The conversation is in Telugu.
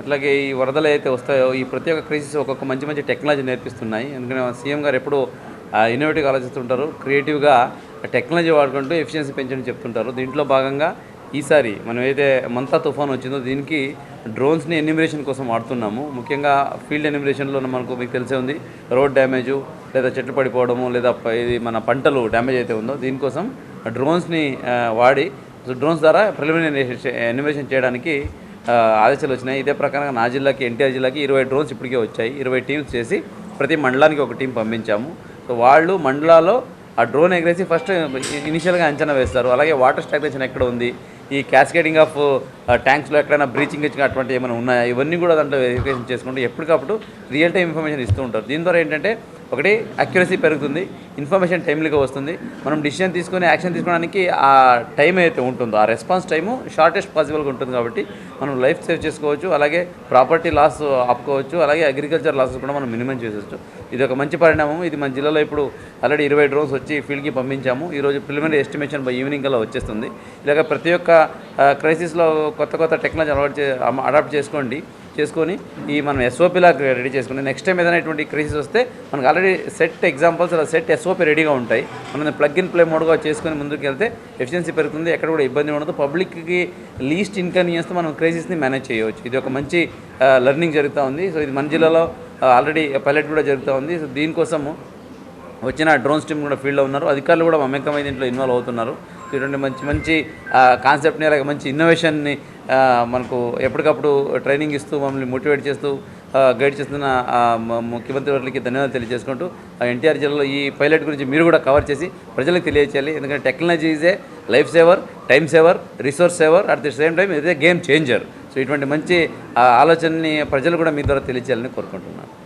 అట్లాగే ఈ వరదలు అయితే వస్తాయో ఈ ప్రతి ఒక్క క్రైసిస్ ఒక్కొక్క మంచి మంచి టెక్నాలజీ నేర్పిస్తున్నాయి. ఎందుకంటే సీఎం గారు ఎప్పుడు ఇన్నోవేటివ్గా ఆలోచిస్తుంటారు. క్రియేటివ్గా టెక్నాలజీ వాడుకుంటూ ఎఫిషియన్సీ పెంచడం చెప్తుంటారు. దీంట్లో భాగంగా ఈసారి మనం అయితే మంతా తుఫాన్ వచ్చిందో దీనికి డ్రోన్స్ని ఎన్యూమిరేషన్ కోసం వాడుతున్నాము. ముఖ్యంగా ఫీల్డ్ ఎన్యూమిరేషన్లో మనకు మీకు తెలిసే ఉంది. రోడ్ డ్యామేజు లేదా చెట్లు పడిపోవడము లేదా ఇది మన పంటలు డ్యామేజ్ అయితే ఉందో దీనికోసం డ్రోన్స్ని వాడి సో డ్రోన్స్ ద్వారా ప్రిలిమినరీ ఎన్యూమిరేషన్ చేయడానికి ఆదేశాలు వచ్చినాయి. ఇదే ప్రకారంగా నా జిల్లాకి ఎన్టీఆర్ జిల్లాకి ఇరవై డ్రోన్స్ ఇప్పటికే వచ్చాయి. ఇరవై టీమ్స్ చేసి ప్రతి మండలానికి ఒక టీం పంపించాము. సో వాళ్ళు మండలాల్లో ఆ డ్రోన్ ఎగరేసి ఫస్ట్ ఇనిషియల్గా అంచనా వేస్తారు. అలాగే వాటర్ స్టాగ్నేషన్ ఎక్కడ ఉంది? ఈ క్యాస్కేడింగ్ ఆఫ్ ట్యాంక్స్లో ఎక్కడైనా బ్రీచింగ్ ఇచ్చిన అటువంటి ఏమైనా ఉన్నాయా? ఇవన్నీ కూడా దాంట్లో వెరిఫికేషన్ చేసుకుంటూ ఎప్పటికప్పుడు రియల్ టైం ఇన్ఫర్మేషన్ ఇస్తూ ఉంటారు. దీని ద్వారా ఏంటంటే ఒకటి అక్యురసీ పెరుగుతుంది. ఇన్ఫర్మేషన్ టైమ్లీగా వస్తుంది. మనం డిసిషన్ తీసుకొని యాక్షన్ తీసుకోవడానికి ఆ టైం అయితే ఉంటుందో ఆ రెస్పాన్స్ టైము షార్టెస్ట్ పాసిబుల్గా ఉంటుంది కాబట్టి మనం లైఫ్ సేవ్ చేసుకోవచ్చు. అలాగే ప్రాపర్టీ లాస్ ఆపుకోవచ్చు. అలాగే అగ్రికల్చర్ లాసెస్ కూడా మనం మినిమం చేసేవచ్చు ఇది ఒక మంచి పరిణామం. ఇది మన జిల్లాలో ఇప్పుడు ఆల్రెడీ ఇరవై డ్రోన్స్ వచ్చి ఫీల్డ్కి పంపించాము. ఈరోజు ప్రిలిమినరీ ఎస్టిమేషన్ బై ఈవినింగ్ కల్లా వచ్చేస్తుంది. ఇలాగ ప్రతి ఒక్క క్రైసిస్లో కొత్త కొత్త టెక్నాలజీ అలవాటు చే అడాప్ట్ చేసుకోండి. చేసుకొని ఈ మనం ఎస్ఓపిలా రెడీ చేసుకుని నెక్స్ట్ టైం ఏదైనా ఇటువంటి క్రైసిస్ వస్తే మనకు ఆల్రెడీ సెట్ ఎగ్జాంపుల్స్ అలా సెట్ ఎస్ఓపి రెడీగా ఉంటాయి. మనం ప్లగ్ ఇన్ ప్లే మోడ్గా చేసుకొని ముందుకు వెళ్తే ఎఫిషియన్సీ పెరుగుతుంది ఎక్కడ కూడా ఇబ్బంది ఉండదు. పబ్లిక్కి లీస్ట్ ఇన్కన్వీనియన్స్తో మనం క్రైసిస్ని మేనేజ్ చేయవచ్చు. ఇది ఒక మంచి లెర్నింగ్ జరుగుతూ ఉంది. సో ఇది మన జిల్లాలో ఆల్రెడీ పైలట్ కూడా జరుగుతూ ఉంది. సో దీనికోసము వచ్చిన డ్రోన్స్ టీమ్ కూడా ఫీల్డ్లో ఉన్నారు. అధికారులు కూడా మమేకమై దీంట్లో ఇన్వాల్వ్ అవుతున్నారు. ఇటువంటి మంచి మంచి కాన్సెప్ట్ని అలాగే మంచి ఇన్నోవేషన్ని మనకు ఎప్పటికప్పుడు ట్రైనింగ్ ఇస్తూ మమ్మల్ని మోటివేట్ చేస్తూ గైడ్ చేస్తున్న ముఖ్యమంత్రి వారికి ధన్యవాదాలు తెలియజేసుకుంటూ ఎన్టీఆర్ జిల్లాలో ఈ పైలట్ గురించి మీరు కూడా కవర్ చేసి ప్రజలకు తెలియజేయాలి ఎందుకంటే technology is a life saver time saver resource saver at the same time ఇదే గేమ్ చేంజర్ సో ఇటువంటి మంచి ఆలోచనని ప్రజలు కూడా మీ ద్వారా తెలియచేయాలని కోరుకుంటున్నాను.